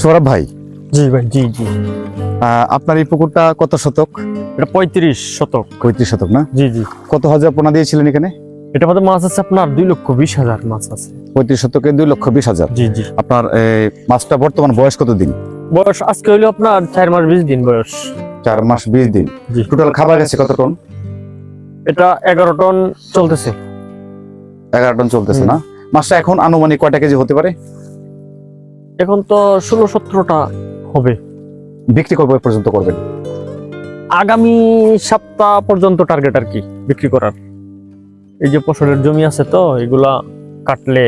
সৌরভ ভাই? জি ভাই জি জি। আপনার এই পুকুরটা কত শতক? এটা পঁয়ত্রিশ শতক। পঁয়ত্রিশ শতক না? জি জি। কত হাজার পোনা দিয়েছিলেন এখানে? এটা মধ্যে মাছ আছে আপনার দুই লক্ষ বিশ হাজার মাছ আছে। পঁয়ত্রিশ শতকে দুই লক্ষ বিশ হাজার। জি জি। আপনার মাছটা বর্তমান বয়স কত দিন বয়স আজকে হইল আপনার চার মাস বিশ দিন বয়স। চার মাস বিশ দিন। টোটাল খাবার গেছে কত টন? এটা এগারো টন চলতেছে। এগারো টন চলতেছে না? মাছটা এখন আনুমানিক কয়টা কেজি হতে পারে? এখন তো ষোলো সতেরোটা হবে। বিক্রি কবে পর্যন্ত করবেন আগামী সপ্তাহ পর্যন্ত টার্গেট আর কি বিক্রি করার। এই যে ফসলের জমি আছে তো এগুলা কাটলে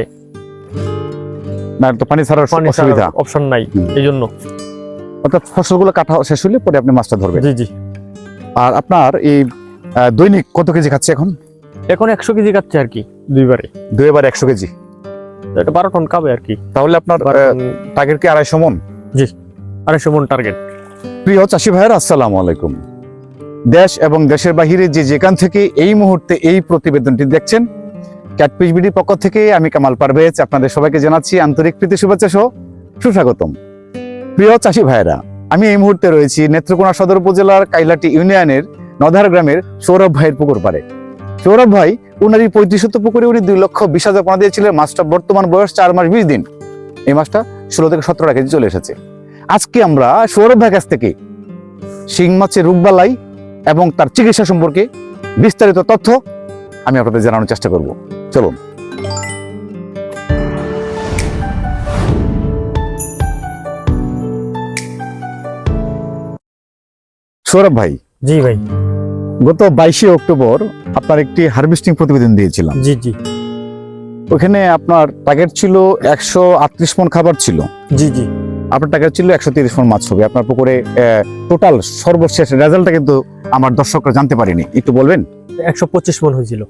না তো পানি ছাড়ার অসুবিধা। অপশন নাই এই জন্য অর্থাৎ ফসলগুলো কাটা শেষ হলে পরে আপনি মাছটা ধরবেন। জি জি। আর আপনার এই দৈনিক কত কেজি খাচ্ছে এখন? এখন একশো কেজি আর কি দুইবারে। দুইবার একশো কেজি। এটা বারো টন খাবে আর কি। তাহলে আপনার টার্গেট কি আড়াইশো মন? জি আড়াইশো মন টার্গেট প্রিয় চাষি ভাইয়ের আসসালামু আলাইকুম। দেশ এবং দেশের বাহিরে যে যেখান থেকে এই মুহূর্তে এই প্রতিবেদনটি দেখছেন ক্যাটপিস বিডির পক্ষ থেকে আমি কামাল পারভেজ আপনাদের সবাইকে জানাচ্ছি আন্তরিক প্রীতি শুভেচ্ছা সহ সুস্বাগতম। প্রিয় চাষি ভাইয়েরা আমি এই মুহূর্তে রয়েছি নেত্রকোনা সদর উপজেলার কাইলাটি ইউনিয়নের নধার গ্রামের সৌরভ ভাইয়ের পুকুর পাড়ে। সৌরভ ভাই উনার এই পঁয়ত্রিশ শত পুকুরে উনি দুই লক্ষ বিশ হাজার পানা দিয়েছিলেন। মাছটা বর্তমান বয়স চার মাস বিশ দিন। এই মাছটা ষোলো থেকে সতেরো কেজি চলে এসেছে। আজকে আমরা সৌরভ ভাইয়ের কাছ থেকে শিং মাছের রোগবালাই এবং তার চিকিৎসা সম্পর্কে বিস্তারিত তথ্য আমি আপনাদের জানানোর চেষ্টা করব। চলুন। সৌরভ ভাই জি ভাই। গত বাইশে অক্টোবর আপনার একটি হারভেস্টিং প্রতিবেদন দিয়েছিলাম। জি জি। ওখানে আপনার টার্গেট ছিল একশো আটত্রিশ মন খাবার ছিল। জি জি। আপনার টার্গেট ছিল একশো তিরিশ মন মাছ হবে। আপনার পুকুরে টোটাল সর্বশেষ রেজাল্টটা কিন্তু আমার দর্শকরা জানতে পারেনি। একটু বলবেন? একশো পঁচিশ মন হয়েছিল।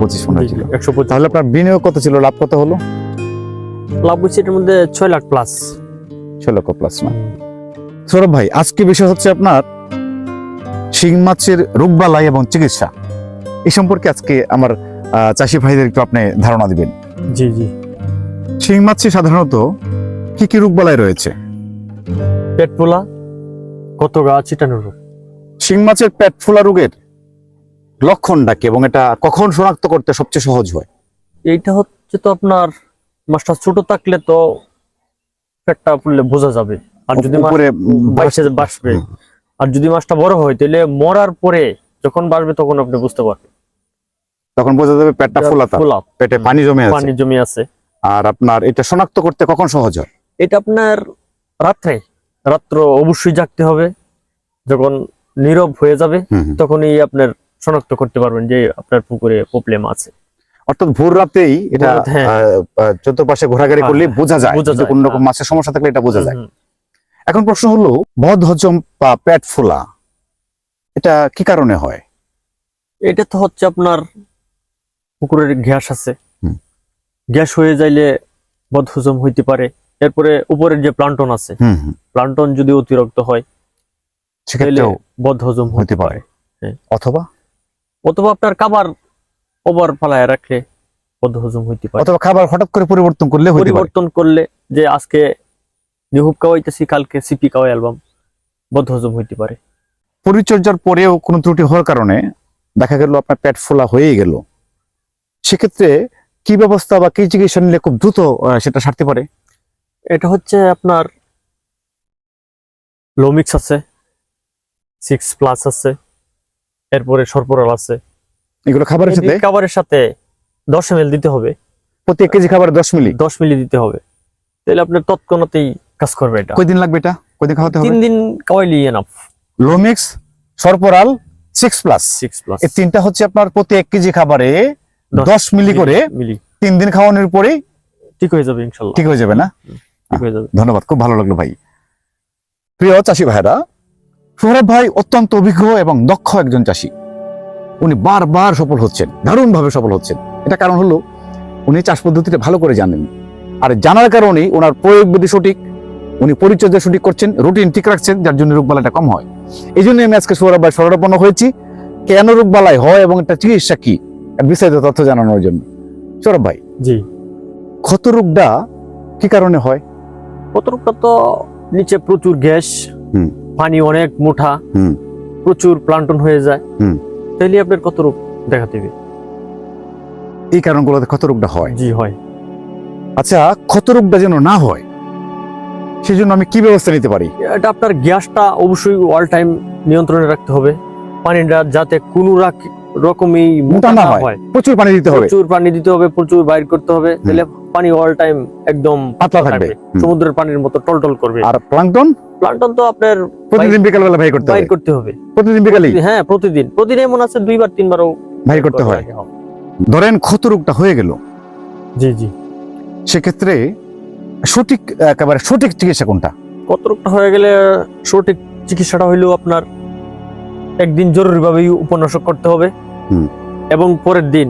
পঁচিশ মন হয়েছিল। একশো পঁচিশ। তাহলে আপনার বিনিয়োগ কত ছিল? লাভ কত হলো? লাভ হচ্ছে এটার মধ্যে ছয় লাখ প্লাস ছয় লক্ষ প্লাস না। সৌরভ ভাই আজকে বিষয় হচ্ছে আপনার শিং মাছের রোগবালাই এবং চিকিৎসা। এই সম্পর্কে আজকে আমার চাষি ভাইদের একটু আপনি ধারণা দিবেন। জি জি। শিং মাছে সাধারণত কি কি রোগবালাই রয়েছে? পেট পোলা কত গা চিটানো রোগ। শিং মাছের পেট ফোলা রোগের লক্ষণটা কি এবং এটা কখন শনাক্ত করতে সবচেয়ে সহজ হয়? এইটা হচ্ছে তো আপনার মাছটা ছোট থাকলে তো পেটটা ফুললে বোঝা যাবে। আর যদি উপরে বাসে বাসবে আর যদি মাছটা বড় হয় তাহলে মরার পরে যখন বাসবে তখন আপনি বুঝতে পারবেন। তখন বোঝা যাবে পেটটা ফোলা। পেটে পানি জমে আছে। পানি জমি আছে। আর আপনার এটা শনাক্ত করতে কখন সহজ হয়? এটা আপনার রাত্রে। রাত্র অবশ্যই জাগতে হবে। যখন নীরব হয়ে যাবে। তখনই আপনার শনাক্ত করতে পারবেন যে আপনার পুকুরে প্রবলেম আছে। অর্থাৎ ভোর রাতেই এটা হ্যাঁ। চতুর্পাশে ঘোরাঘুরি করলে হ্যাঁ, বোঝা যায়। কোন রকম হ্যাঁ। মাছের সমস্যা থাকলে এটা বোঝা যায়। এখন প্রশ্ন হলো বদ হজম বা পেট ফোলা এটা কি কারণে হয়? এটা তো হচ্ছে আপনার পুকুরের গ্যাস আছে। গ্যাস হয়ে যাইলে বদহজম হইতে পারে। এরপরে উপরের যে প্লান্টন আছে প্লান্টন যদি অতিরিক্ত হয় তাহলে সেক্ষেত্রেও বদহজম হতে হতে পারে। হ্যাঁ। অথবা? অথবা আপনার খাবার ওভার ফালায় রাখলে বদ হজম হইতে পারে। অথবা খাবার হঠাৎ করে পরিবর্তন করলে পরিবর্তন করলে যে আজকে নিহুব খাওয়াইতেছি কালকে সিপি খাওয়াই অ্যালবাম বদহজম হইতে পারে। পরিচর্যার পরেও কোনো ত্রুটি হওয়ার কারণে দেখা গেল আপনার পেট ফোলা হয়েই গেল। সেক্ষেত্রে কি ব্যবস্থা বা কি চিকিৎসা নিলে খুব দ্রুত সেটা সারতে পারে? এটা হচ্ছে আপনার লোমিক্স আছে সিক্স প্লাস আছে এরপরে সরপরাল আছে। এগুলো খাবারের সাথে? খাবারের সাথে দশ এম দিতে হবে। প্রতি এক কেজি খাবার দশ মিলি দশ মিলি দিতে হবে। তাহলে আপনার তৎক্ষণাতেই কাজ করবে এটা। কয়দিন লাগবে এটা? কয়দিন খাওয়াতে তিন হবে? দিন খাওয়াইলি এনাফ লোমিক্স সরপরাল সিক্স প্লাস সিক্স প্লাস এই তিনটা হচ্ছে আপনার প্রতি এক কেজি খাবারে দশ মিলি করে মিলি। তিন দিন খাওয়ানোর পরেই ঠিক হয়ে যাবে ইনশাল্লাহ। ঠিক হয়ে যাবে না? ঠিক হয়ে যাবে। ধন্যবাদ খুব ভালো লাগল ভাই। প্রিয় চাষি ভাইরা সোহরাব ভাই অত্যন্ত অভিজ্ঞ এবং দক্ষ একজন চাষি। উনি বারবার সফল হচ্ছেন দারুণভাবে সফল হচ্ছেন। এটা কারণ হলো উনি চাষ পদ্ধতিটা ভালো করে জানেন। আর জানার কারণেই ওনার প্রয়োগ বিধি সঠিক উনি পরিচর্যা সঠিক করছেন রুটিন ঠিক রাখছেন যার জন্য রোগবালাইটা কম হয়। এই জন্য আমি আজকে সৌরভ ভাই হয়েছি। কেন রোগবালাই হয় এবং এটা চিকিৎসা কি? বিস্তারিত তথ্য জানানোর জন্য। সৌরভ ভাই জি। ক্ষত রোগটা কি কারণে হয়? কতটুকটা তো নিচে প্রচুর গ্যাস হুম। পানি অনেক মোটা হুম। প্রচুর প্লান্টন হয়ে যায়। হুম। তাইলে আপনার কত রূপ দেখা দেবে এই কারণগুলোতে ক্ষত রোগটা হয়? জি হয়। আচ্ছা ক্ষত রোগটা যেন না হয় সেজন্য আমি কি ব্যবস্থা নিতে পারি? এটা আপনার গ্যাসটা অবশ্যই অল টাইম নিয়ন্ত্রণে রাখতে হবে। পানিটা যাতে কোনো রাক- রকমই মোটা না হয়। প্রচুর পানি দিতে হবে। প্রচুর পানি দিতে হবে প্রচুর বাইর করতে হবে। তাহলে পানি অল টাইম একদম পাতলা থাকবে। সমুদ্রের পানির মতো টলটল করবে। আর প্লাঙ্কটন প্লান্টন তো আপনার প্রতিদিন বিকাল বেলা ভাই করতে হবে। বাইর করতে হবে। প্রতিদিন বিকালেই? হ্যাঁ প্রতিদিন। প্রতিদিন এমন আছে দুইবার তিনবারও ভাই করতে হয়। ধরেন ক্ষত রোগটা হয়ে গেল। জি জি। সেক্ষেত্রে সঠিক একেবারে সঠিক চিকিৎসা কোনটা? কত রোগটা হয়ে গেলে সঠিক চিকিৎসাটা হইলেও আপনার একদিন জরুরিভাবেই উপন্যাসক করতে হবে। এবং পরের দিন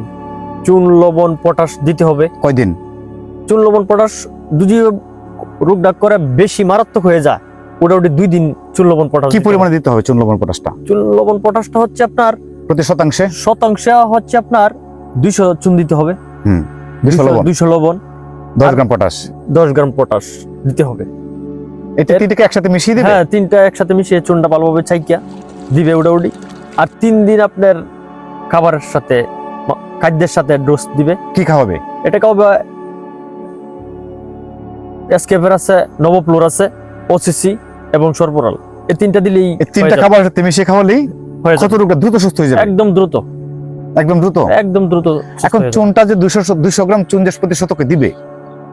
চুন লবণ পটাশ দিতে হবে। কয়দিন? চুন লবণ পটাশ যদি রোগ ডাক করে বেশি মারাত্মক হয়ে যায় মোটামুটি দুই দিন চুন লবণ পটাশ কি পরিমাণে দিতে হবে চুন লবণ পটাশটা। চুন লবণ পটাশটা হচ্ছে আপনার প্রতি শতাংশে? শতাংশ হচ্ছে আপনার দুইশো চুন দিতে হবে। দুইশো লবণ। দশ আর- গ্রাম পটাশ দশ গ্রাম পটাশ দিতে হবে। এটা তিনটাকে একসাথে মিশিয়ে দিবে? হ্যাঁ তিনটা একসাথে মিশিয়ে চুনটা ভালোভাবে ছাইকিয়া দিবে আর তিন দিন আপনার খাবারের সাথে খাদ্যের সাথে ডোজ দিবে। কি খাওয়াবে? এটা খাওয়াবে এসকেপের আছে নবপ্লোর আছে ওসিসি এবং সরপরাল। এই তিনটা দিলেই এই তিনটা হয়ে যাবে। খাবার সাথে মিশিয়ে খাওয়ালেই হয়ে যাবে। রোগটা দ্রুত সুস্থ হয়ে যাবে? একদম দ্রুত। একদম দ্রুত? একদম দ্রুত এখন চুনটা যে দুশো দুশো গ্রাম চুন প্রতি শতকে দিবে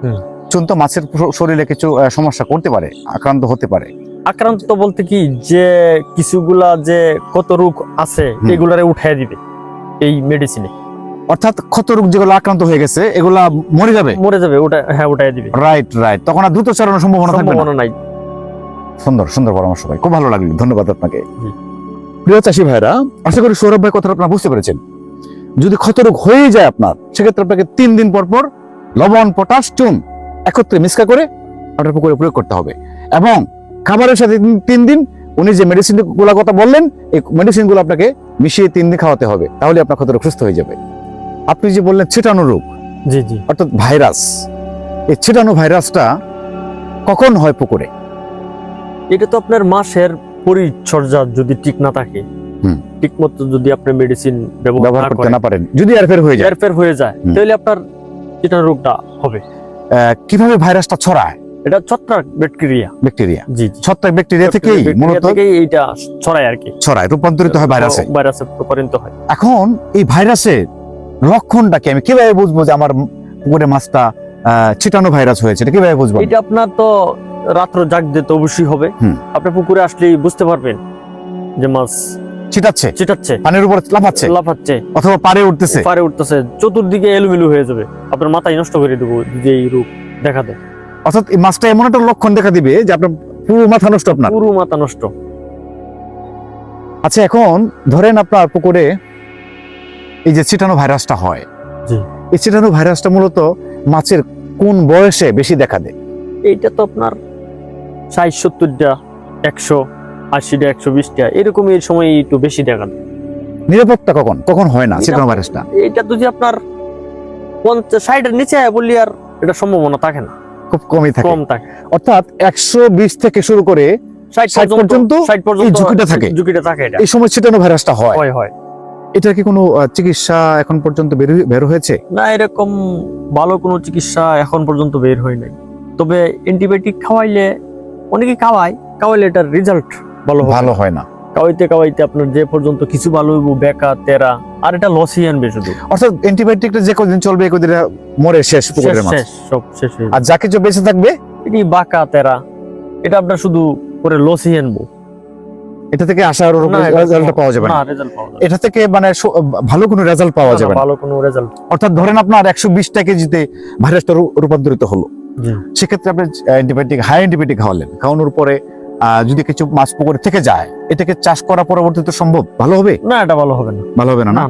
হুম। চুন তো মাছের শরীরে কিছু সমস্যা করতে পারে আক্রান্ত হতে পারে। আক্রান্ত বলতে কি যে কিছুগুলা যে কত রোগ আছে এগুলারে উঠাই দিবে এই মেডিসিনে অর্থাৎ ক্ষত রোগ যেগুলো আক্রান্ত হয়ে গেছে এগুলা মরে যাবে? মরে যাবে ওটা হ্যাঁ উঠাই দিবে। রাইট রাইট তখন আর দ্রুত চালানোর সম্ভাবনা থাকবে না? সম্ভাবনা নাই। সুন্দর সুন্দর পরামর্শ ভাই খুব ভালো লাগল। ধন্যবাদ আপনাকে। প্রিয় চাষি ভাইরা আশা করি সৌরভ ভাই কথাটা আপনারা বুঝতে পেরেছেন। যদি ক্ষত রোগ হয়ে যায় আপনার সেক্ষেত্রে আপনাকে তিন দিন পর পর লবণ পটাশ চুন একত্রে মিক্সকা করে আপনার পুকুরে প্রয়োগ করতে হবে। এবং খাবারের সাথে তিন- দিন উনি যে মেডিসিনগুলা কথা বললেন এই মেডিসিনগুলো আপনাকে মিশিয়ে তিন দিন খাওয়াতে হবে তাহলে আপনার ক্ষতরোগ সুস্থ হয়ে যাবে। আপনি যে বললেন ছিটানো রোগ জি জি। অর্থাৎ ভাইরাস এই ছিটানো ভাইরাসটা কখন হয় পুকুরে? এটা তো আপনার মাসের পরিচর্যা যদি ঠিক না থাকে। ঠিক মতো যদি আপনি মেডিসিন ব্যবহার করতে না পারেন যদি আর ফের হয়ে যায়। এরপর হয়ে যায় তাহলে আপনার এটা রোগটা হবে। কীভাবে ভাইরাসটা ছড়ায়? এটা ছত্রাক ব্যাকটেরিয়া। ব্যাকটেরিয়া। জি ছত্রাক ব্যাকটেরিয়া থেকেই মূলত এইটা ছড়ায় আর কি। ছড়ায় রূপান্তরিত হয় ভাইরাসে। ভাইরাসে রূপান্তরিত হয়। এখন এই ভাইরাসের লক্ষণটা কি আমি কীভাবে বুঝব যে আমার পুকুরে মাছটা ছিটানো ভাইরাস হয়েছে? এটা কীভাবে বুঝব এটা আপনার তো রাত্র জাগতে তো অবশ্যই হবে। আপনি পুকুরে আসলেই বুঝতে পারবেন যে মাছ ছিটাচ্ছে? চিটাচ্ছে পানির উপর লাফাচ্ছে? লাফাচ্ছে। অথবা পারে উঠতেছে? পারে উঠতেছে। চতুর্দিকে এলোমেলো হয়ে যাবে। আপনার মাথায় নষ্ট করে দেবো যে এই রোগ দেখা দেয়। অর্থাৎ এই মাছটা এমন একটা লক্ষণ দেখা দিবে যে আপনার পুরো মাথা নষ্ট আপনার। পুরো মাথা নষ্ট। আচ্ছা এখন ধরেন আপনার পুকুরে এই যে ছিটানো ভাইরাসটা হয়। জি। এই ছিটানো ভাইরাসটা মূলত মাছের কোন বয়সে বেশি দেখা দেয়? এইটা তো আপনার ষাট সত্তরটা একশো আশিটা একশো বিশটা এরকম এই সময় একটু বেশি দেখা যায় নিরাপত্তা কখন? কখন হয় না ছিটানো ভাইরাসটা এটা যদি আপনার পঞ্চাশ ষাটের নিচে বললি আর এটা সম্ভাবনা থাকে না। খুব কমই থাকে। কম থাকে। অর্থাৎ একশো বিশ থেকে শুরু করে ষাট পর্যন্ত ষাট পর্যন্ত ঝুঁকিটা থাকে। ঝুঁকিটা থাকে এটা। এই সময় ছিটানো ভাইরাসটা হয়। হয় হয়। এটা কি কোনো চিকিৎসা এখন পর্যন্ত বের বের হয়েছে? না এরকম ভালো কোনো চিকিৎসা এখন পর্যন্ত বের হয় নাই। তবে অ্যান্টিবায়োটিক খাওয়াইলে অনেকে খাওয়ায় খাওয়াইলে এটার রেজাল্ট ভালো ভালো হয় না। খাওয়াইতে খাওয়াইতে আপনার যে পর্যন্ত কিছু ভালো হইব বেকা তেরা আর এটা লসই আনবে শুধু। অর্থাৎ অ্যান্টিবায়োটিকটা যে কদিন চলবে এই কদিন মরে শেষ পুকুরের মাছ। শেষ সব শেষ হয়ে আর যা কিছু বেঁচে থাকবে? এটি বাঁকা তেরা? এটা আপনার শুধু করে লসই আনব। এটা থেকে না, রেজাল্ট পাওয়া যাবে না। এটা থেকে মানে ভালো কোনো রেজাল্ট পাওয়া যাবে ভালো কোনো রেজাল্ট অর্থাৎ ধরেন আপনার একশো বিশটা কেজিতে ভাইরাসটা রূপান্তরিত হলো। সেক্ষেত্রে আপনি অ্যান্টিবায়োটিক হাই অ্যান্টিবায়োটিক খাওয়ালেন। খাওয়ানোর পরে যদি কিছু মাছ পুকুরে থেকে যায় এটাকে চাষ করা পরবর্তীতে সম্ভব? ভালো হবে? না এটা ভালো হবে না। ভালো হবে না না?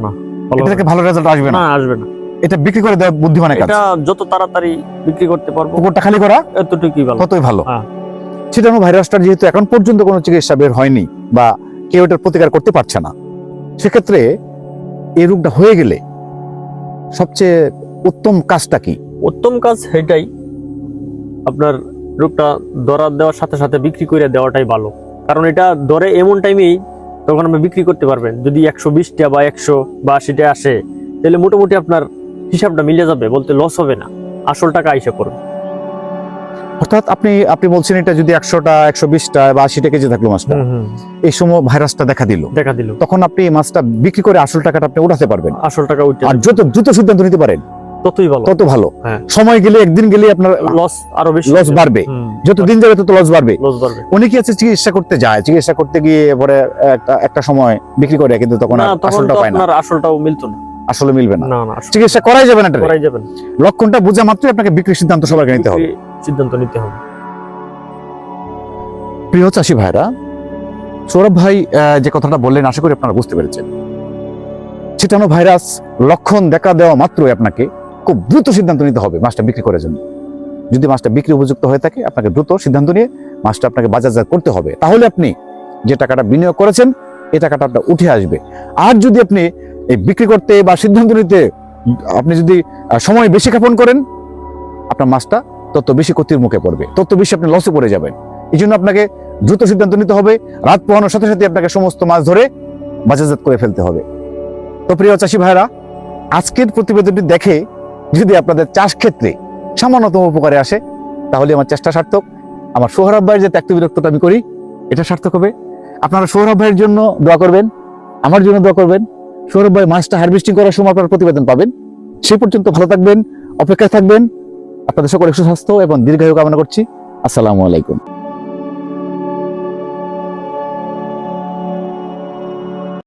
এটা থেকে ভালো রেজাল্ট আসবে না? আসবে না। এটা বিক্রি করে দেওয়া বুদ্ধিমানের কাজ? এটা যত তাড়াতাড়ি বিক্রি করতে পারব পুকুরটা খালি করা? এতটুকুই ভালো। ততই ভালো। হ্যাঁ। ছিটানো ভাইরাসটার যেহেতু এখন পর্যন্ত কোনো চিকিৎসা বের হয়নি বা কেউ এটার প্রতিকার করতে পারছে না সেক্ষেত্রে এই রোগটা হয়ে গেলে সবচেয়ে উত্তম কাজটা কি? উত্তম কাজ সেটাই। আপনার রোগটা দরা দেওয়ার সাথে সাথে বিক্রি করে দেওয়াটাই ভালো। কারণ এটা দরে এমন টাইমেই তখন আপনি বিক্রি করতে পারবেন। যদি একশো বিশটা বা একশো বা আশিটা আসে তাহলে মোটামুটি আপনার হিসাবটা মিলে যাবে বলতে লস হবে না। আসল টাকা আইসা পড়বে। অর্থাৎ আপনি আপনি বলছেন এটা যদি একশোটা একশো বিশটা বা আশিটা কেজি থাকল মাছটা এই সময় ভাইরাসটা দেখা দিল। দেখা দিল। তখন আপনি মাছটা বিক্রি করে আসল টাকাটা আপনি উঠাতে পারবেন। আসল টাকা আর যত দ্রুত সিদ্ধান্ত নিতে পারেন ততই ভালো। তত ভালো। হ্যাঁ। সময় গেলে একদিন গেলে আপনার লস আরও বেশি লস বাড়বে। যত দিন যাবে তত লস বাড়বে। লস বাড়বে। উনি কি আছে চিকিৎসা করতে যায়? চিকিৎসা করতে গিয়ে পরে একটা একটা সময় বিক্রি করে কিন্তু তখন আসলটা পায় না। আপনার আসলটাও মিলতো না। আসলে মিলবে না। চিকিৎসা করাই যাবে না। করাই যাবেন লক্ষণটা বোঝা মাত্রই আপনাকে বিক্রির সিদ্ধান্ত আগে নিতে হবে। সিদ্ধান্ত নিতে হবে। প্রিয় চাষি ভাইরা সৌরভ ভাই যে কথাটা বললেন আশা করি আপনারা বুঝতে পেরেছেন। ছিটানো ভাইরাস লক্ষণ দেখা দেওয়া মাত্রই আপনাকে খুব দ্রুত সিদ্ধান্ত নিতে হবে মাছটা বিক্রি করার জন্য। যদি মাছটা বিক্রি উপযুক্ত হয়ে থাকে, আপনাকে দ্রুত সিদ্ধান্ত নিয়ে মাছটা আপনাকে বাজারজাত করতে হবে। তাহলে আপনি যে টাকাটা বিনিয়োগ করেছেন এই টাকাটা আপনার উঠে আসবে। আর যদি আপনি এই বিক্রি করতে বা সিদ্ধান্ত নিতে, আপনি যদি সময় বেশি ক্ষেপণ করেন, আপনার মাছটা তত বেশি ক্ষতির মুখে পড়বে, তত বেশি আপনি লসে পড়ে যাবেন। এই জন্য আপনাকে দ্রুত সিদ্ধান্ত নিতে হবে, রাত পোহানোর সাথে সাথে আপনাকে সমস্ত মাছ ধরে বাজারজাত করে ফেলতে হবে। তো প্রিয় চাষি ভাইরা আজকের প্রতিবেদনটি দেখে যদি আপনাদের চাষ ক্ষেত্রে সামান্যতম উপকারে আসে, তাহলে আমার চেষ্টা সার্থক। আমার সোহরাব ভাইয়ের যে ত্যাক্ত বিরক্তটা আমি করি, এটা সার্থক হবে। আপনারা সোহরাব ভাইয়ের জন্য দোয়া করবেন, আমার জন্য দোয়া করবেন। সৌরভ ভাই মাছটা হারভেস্টিং করার সময় আপনারা প্রতিবেদন পাবেন। সে পর্যন্ত ভালো থাকবেন, অপেক্ষায় থাকবেন। আপনাদের সকলের সুস্বাস্থ্য এবং দীর্ঘায়ু কামনা করছি। আসসালামু আলাইকুম।